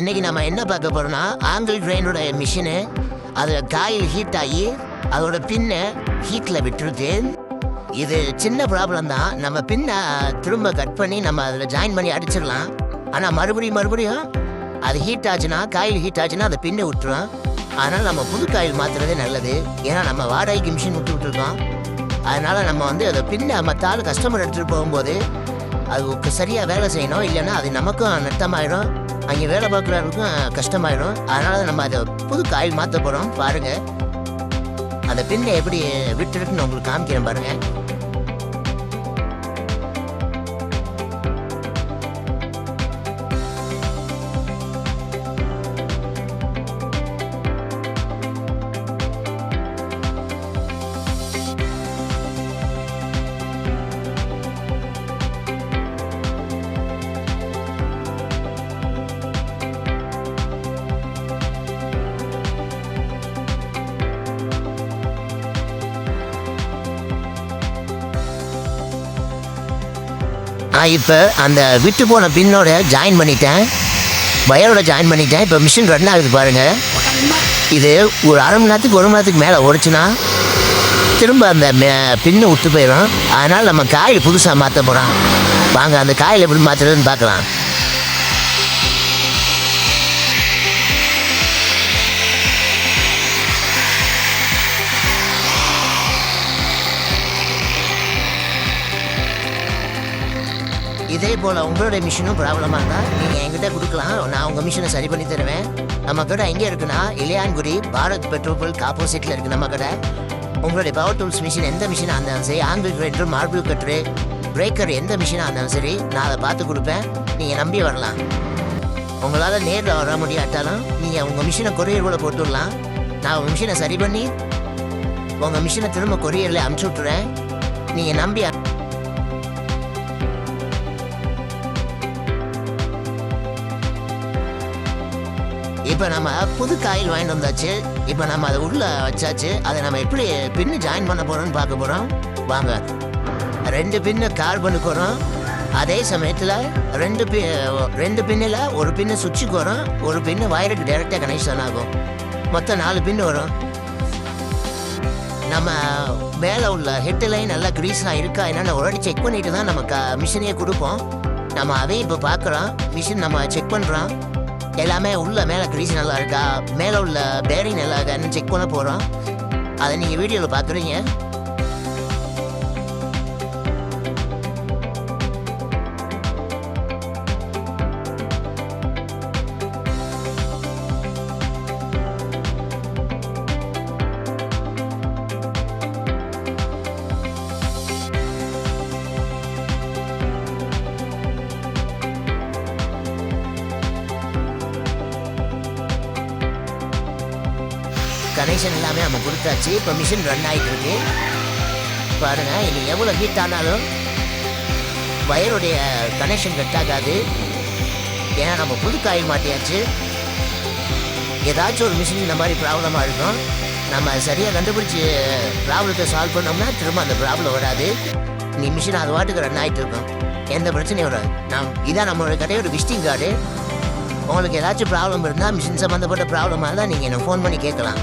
இன்னைக்கு நம்ம என்ன பார்க்க போறோம்னா ஆங்கிள் ட்ரெயினோட மிஷினு அதில் காயில் ஹீட் ஆகி அதோட பின்னை ஹீட்டில் விட்டுருது இது சின்ன ப்ராப்ளம் தான். நம்ம பின்னை திரும்ப கட் பண்ணி நம்ம அதில் ஜாயின் பண்ணி அடிச்சிடலாம். ஆனால் மறுபடியும் மறுபடியும் அது ஹீட் ஆச்சுன்னா காயில் ஹீட் ஆச்சுன்னா அதை பின்னை விட்டுரும். அதனால் நம்ம புது காயில் மாற்றுறதே நல்லது. ஏன்னா நம்ம வாடகைக்கு மிஷின் விட்டு விட்டுருக்கோம். அதனால் நம்ம வந்து அதை பின்ன மற்ற ஆள் கஸ்டமர் எடுத்துகிட்டு போகும்போது அது சரியாக வேலை செய்யணும். இல்லைன்னா அது நமக்கும் நட்டமாயிடும் அங்கே வேலை பார்க்குறவருக்கும் கஷ்டமாயிடும். அதனால நம்ம அதை புது காயில் மாற்ற போகிறோம் பாருங்கள் அந்த பின்னை எப்படி விட்டுருக்குன்னு உங்களுக்கு காமிக்கிறேன் பாருங்கள் இப்போ அந்த விட்டு போன பின்னோட ஜாயின் பண்ணிட்டேன். வயரோட ஜாயின் பண்ணிட்டேன். இப்போ மிஷின் ரன் ஆகுது பாருங்கள் இது ஒரு அரை மணி நேரத்துக்கு ஒரு மணி நேரத்துக்கு மேலே ஓடிச்சுன்னா திரும்ப அந்த மே- பின்னு விட்டு போயிடும். அதனால் நம்ம காயில் புதுசாக மாற்ற போகிறோம் வாங்க அந்த காயில் எப்படி மாற்றுறதுன்னு பார்க்கலாம். இதே போல் உங்களோட மிஷினும் ப்ராப்ளமாக இருந்தால் நீங்கள் என்கிட்ட கொடுக்கலாம். நான் உங்கள் மிஷினை சரி பண்ணி தருவேன். நம்ம கடை எங்கே இருக்குன்னா இளையான்குடி பாரத் பெட்ரோல் பல்க் ஆப்போசிட்டில் இருக்குது நம்ம கடை. உங்களுடைய பவர் டூல்ஸ் மிஷின் எந்த மிஷினாக இருந்தாலும் சரி angle grinder marble cutter breaker எந்த மிஷினாக இருந்தாலும் சரி நான் அதை பார்த்து கொடுப்பேன். நீங்கள் நம்பி வரலாம். உங்களால் நேரில் வர முடியாட்டாலும் நீங்கள் உங்கள் மிஷினை கொரியர் கூட போட்டுடலாம் நான் உங்கள் மிஷினை சரி பண்ணி உங்கள் மிஷினை திரும்ப கொரியரில் அனுப்பிச்சி விட்டுறேன். நீங்கள் நம்பி இப்போ நம்ம புது காயில் வாங்கிட்டு வந்தாச்சு. இப்போ நம்ம அதை உள்ள வச்சாச்சு. அதை நம்ம எப்படி பின்னு ஜாயின் பண்ண போறோம்னு பார்க்க போறோம். வாங்க. ரெண்டு பின்னு கார்பனுக்கு வரும் அதே சமயத்தில் ரெண்டு பி ரெண்டு பின்னில் ஒரு பின்னு சுவிட்சுக்கு வரும் ஒரு பின்னு வயருக்கு டைரெக்டாக கனெக்ஷன் ஆகும். மொத்தம் நாலு பின்னு வரும். நம்ம மேலே உள்ள ஹெட் லைன் நல்லா க்ரீஸாக இருக்கா என்னென்ன ஒரு செக் பண்ணிட்டு தான் நம்ம க மிஷினையே கொடுப்போம். நம்ம அதையும் இப்போ பார்க்குறோம். மிஷின் நம்ம செக் பண்ணுறோம் எல்லாமே உள்ள மேலே கிரீஸ் நல்லா இருக்கா? மேலே உள்ள பேரிங் நல்லா இருக்கான்னு செக் பண்ண போகிறோம் அதை நீங்கள் வீடியோவில் பார்க்குறீங்க கனெக்ஷன் எல்லாமே நம்ம கொடுத்தாச்சு. இப்போ மிஷின் ரன் ஆகிட்டு இருக்கு பாருங்கள் இது எவ்வளோ ஹீட் ஆனாலும் வயருடைய கனெக்ஷன் கட் ஆகாது. ஏன்னா நம்ம புது காயில் மாட்டியாச்சு. ஏதாச்சும் ஒரு மிஷின் இந்த மாதிரி ப்ராப்ளமாக இருக்கும். நம்ம சரியாக கண்டுபிடிச்சி ப்ராப்ளத்தை சால்வ் பண்ணோம்னா திரும்ப அந்த ப்ராப்ளம் வராது. நீ மிஷின் அது வாட்டுக்கு ரன் ஆகிட்டு இருக்கும். எந்த பிரச்சனையும் வராது. நாம் இதான் நம்மளோட கடையோட விசிட்டிங் கார்டு உங்களுக்கு ஏதாச்சும் ப்ராப்ளம் இருந்தால் மிஷின் சம்மந்தப்பட்ட ப்ராப்ளமாக இருந்தால் நீங்கள் எனக்கு ஃபோன் பண்ணி கேட்கலாம்.